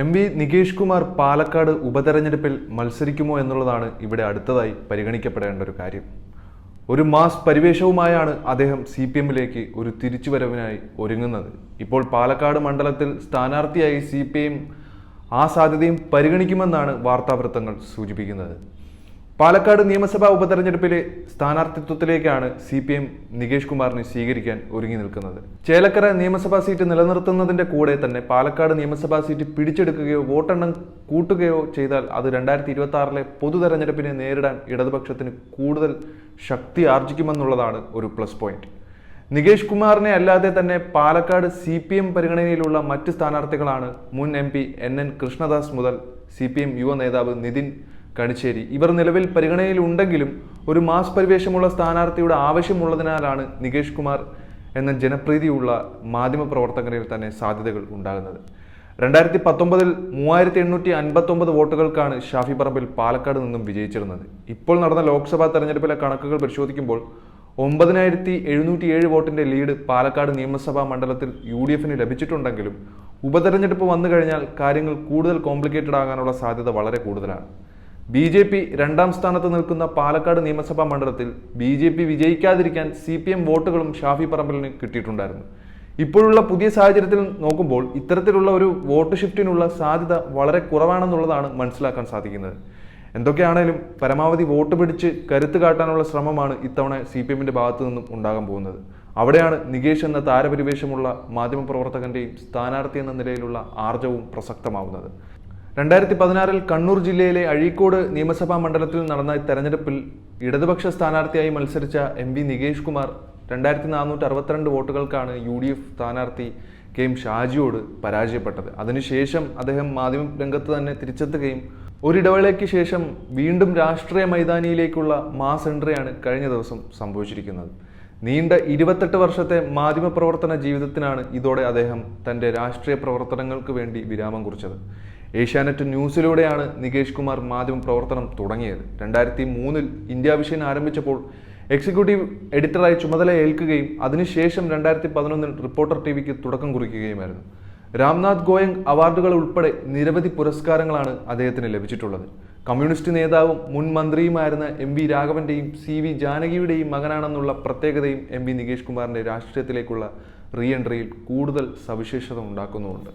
M V Nikesh Kumar Palakkad ഉപതെരഞ്ഞെടുപ്പിൽ മത്സരിക്കുമോ എന്നുള്ളതാണ് ഇവിടെ അടുത്തതായി പരിഗണിക്കപ്പെടേണ്ട ഒരു കാര്യം. ഒരു മാസ് പരിവേഷവുമായാണ് അദ്ദേഹം സി പി എമ്മിലേക്ക് ഒരു തിരിച്ചുവരവിനായി ഒരുങ്ങുന്നത്. ഇപ്പോൾ പാലക്കാട് മണ്ഡലത്തിൽ സ്ഥാനാർത്ഥിയായി സി പി എം ആ സാധ്യതയും പരിഗണിക്കുമെന്നാണ് വാർത്താവൃത്തങ്ങൾ സൂചിപ്പിക്കുന്നത്. പാലക്കാട് നിയമസഭാ ഉപതെരഞ്ഞെടുപ്പിലെ സ്ഥാനാർത്ഥിത്വത്തിലേക്കാണ് സി പി എം നികേഷ് കുമാറിനെ സ്വീകരിക്കാൻ ഒരുങ്ങി നിൽക്കുന്നത്. ചേലക്കര നിയമസഭാ സീറ്റ് നിലനിർത്തുന്നതിന്റെ കൂടെ തന്നെ പാലക്കാട് നിയമസഭാ സീറ്റ് പിടിച്ചെടുക്കുകയോ വോട്ടെണ്ണം കൂട്ടുകയോ ചെയ്താൽ അത് രണ്ടായിരത്തി ഇരുപത്തി ആറിലെ പൊതു തെരഞ്ഞെടുപ്പിനെ നേരിടാൻ ഇടതുപക്ഷത്തിന് കൂടുതൽ ശക്തി ആർജിക്കുമെന്നുള്ളതാണ് ഒരു പ്ലസ് പോയിന്റ്. നികേഷ് കുമാറിനെ അല്ലാതെ തന്നെ പാലക്കാട് സി പി എം പരിഗണനയിലുള്ള മറ്റ് സ്ഥാനാർത്ഥികളാണ് മുൻ M P N N Krishnadas മുതൽ സി പി എം യുവ നേതാവ് നിതിൻ കണിച്ചേരി ഇവർ നിലവിൽ പരിഗണനയിലുണ്ടെങ്കിലും ഒരു മാസ് പരിവേഷമുള്ള സ്ഥാനാർത്ഥിയുടെ ആവശ്യമുള്ളതിനാലാണ് നികേഷ് കുമാർ എന്ന ജനപ്രീതിയുള്ള മാധ്യമപ്രവർത്തകരിൽ തന്നെ സാധ്യതകൾ ഉണ്ടാകുന്നത്. രണ്ടായിരത്തി പത്തൊമ്പതിൽ മൂവായിരത്തി എണ്ണൂറ്റി അൻപത്തൊമ്പത് വോട്ടുകൾക്കാണ് ഷാഫി പറമ്പിൽ പാലക്കാട് നിന്നും വിജയിച്ചിരുന്നത്. ഇപ്പോൾ നടന്ന ലോക്സഭാ തെരഞ്ഞെടുപ്പിലെ കണക്കുകൾ പരിശോധിക്കുമ്പോൾ ഒമ്പതിനായിരത്തി എഴുന്നൂറ്റി ഏഴ് വോട്ടിന്റെ ലീഡ് പാലക്കാട് നിയമസഭാ മണ്ഡലത്തിൽ യു ഡി എഫിന് ലഭിച്ചിട്ടുണ്ടെങ്കിലും ഉപതെരഞ്ഞെടുപ്പ് വന്നു കഴിഞ്ഞാൽ കാര്യങ്ങൾ കൂടുതൽ കോംപ്ലിക്കേറ്റഡ് ആകാനുള്ള സാധ്യത വളരെ കൂടുതലാണ്. ബി ജെ പി രണ്ടാം സ്ഥാനത്ത് നിൽക്കുന്ന പാലക്കാട് നിയമസഭാ മണ്ഡലത്തിൽ ബി ജെ പി വിജയിക്കാതിരിക്കാൻ സി പി എം വോട്ടുകളും ഷാഫി പറമ്പലിന് കിട്ടിയിട്ടുണ്ടായിരുന്നു. ഇപ്പോഴുള്ള പുതിയ സാഹചര്യത്തിൽ നോക്കുമ്പോൾ ഇത്തരത്തിലുള്ള ഒരു വോട്ട് ഷിഫ്റ്റിനുള്ള സാധ്യത വളരെ കുറവാണെന്നുള്ളതാണ് മനസ്സിലാക്കാൻ സാധിക്കുന്നത്. എന്തൊക്കെയാണേലും പരമാവധി വോട്ട് പിടിച്ച് കരുത്ത് കാട്ടാനുള്ള ശ്രമമാണ് ഇത്തവണ സി പി എമ്മിന്റെ ഭാഗത്തു നിന്നും ഉണ്ടാകാൻ പോകുന്നത്. അവിടെയാണ് നികേഷ് എന്ന താരപരിവേഷമുള്ള മാധ്യമപ്രവർത്തകന്റെയും സ്ഥാനാർത്ഥി എന്ന നിലയിലുള്ള ആർജവും പ്രസക്തമാവുന്നത്. രണ്ടായിരത്തി പതിനാറിൽ കണ്ണൂർ ജില്ലയിലെ അഴീക്കോട് നിയമസഭാ മണ്ഡലത്തിൽ നടന്ന തെരഞ്ഞെടുപ്പിൽ ഇടതുപക്ഷ സ്ഥാനാർത്ഥിയായി മത്സരിച്ച എം വി നികേഷ് കുമാർ രണ്ടായിരത്തി നാനൂറ്റി അറുപത്തിരണ്ട് വോട്ടുകൾക്കാണ് യു ഡി എഫ് സ്ഥാനാർത്ഥി കെ എം ഷാജിയോട് പരാജയപ്പെട്ടത്. അതിനുശേഷം അദ്ദേഹം മാധ്യമ രംഗത്ത് തന്നെ തിരിച്ചെത്തുകയും ഒരിടവേളയ്ക്ക് ശേഷം വീണ്ടും രാഷ്ട്രീയ മൈതാനിയിലേക്കുള്ള മാസ് എൻട്രിയാണ് കഴിഞ്ഞ ദിവസം സംഭവിച്ചിരിക്കുന്നത്. നീണ്ട ഇരുപത്തെട്ട് വർഷത്തെ മാധ്യമപ്രവർത്തന ജീവിതത്തിനാണ് ഇതോടെ അദ്ദേഹം തന്റെ രാഷ്ട്രീയ പ്രവർത്തനങ്ങൾക്ക് വേണ്ടി വിരാമം കുറിച്ചത്. ഏഷ്യാനെറ്റ് ന്യൂസിലൂടെയാണ് നികേഷ് കുമാർ മാധ്യമ പ്രവർത്തനം തുടങ്ങിയത്. രണ്ടായിരത്തി മൂന്നിൽ ഇന്ത്യ വിഷൻ ആരംഭിച്ചപ്പോൾ എക്സിക്യൂട്ടീവ് എഡിറ്ററായി ചുമതല ഏൽക്കുകയും അതിനുശേഷം രണ്ടായിരത്തി പതിനൊന്നിൽ റിപ്പോർട്ടർ ടി വിക്ക് തുടക്കം കുറിക്കുകയുമായിരുന്നു. രാംനാഥ് ഗോയങ് അവാർഡുകൾ ഉൾപ്പെടെ നിരവധി പുരസ്കാരങ്ങളാണ് അദ്ദേഹത്തിന് ലഭിച്ചിട്ടുള്ളത്. കമ്മ്യൂണിസ്റ്റ് നേതാവും മുൻ മന്ത്രിയുമായിരുന്ന എം വി രാഘവന്റെയും സി വി ജാനകിയുടെയും മകനാണെന്നുള്ള പ്രത്യേകതയും എം വി നികേഷ് കുമാറിന്റെ രാഷ്ട്രീയത്തിലേക്കുള്ള റീ എൻട്രിയിൽ കൂടുതൽ സവിശേഷത ഉണ്ടാക്കുന്നുമുണ്ട്.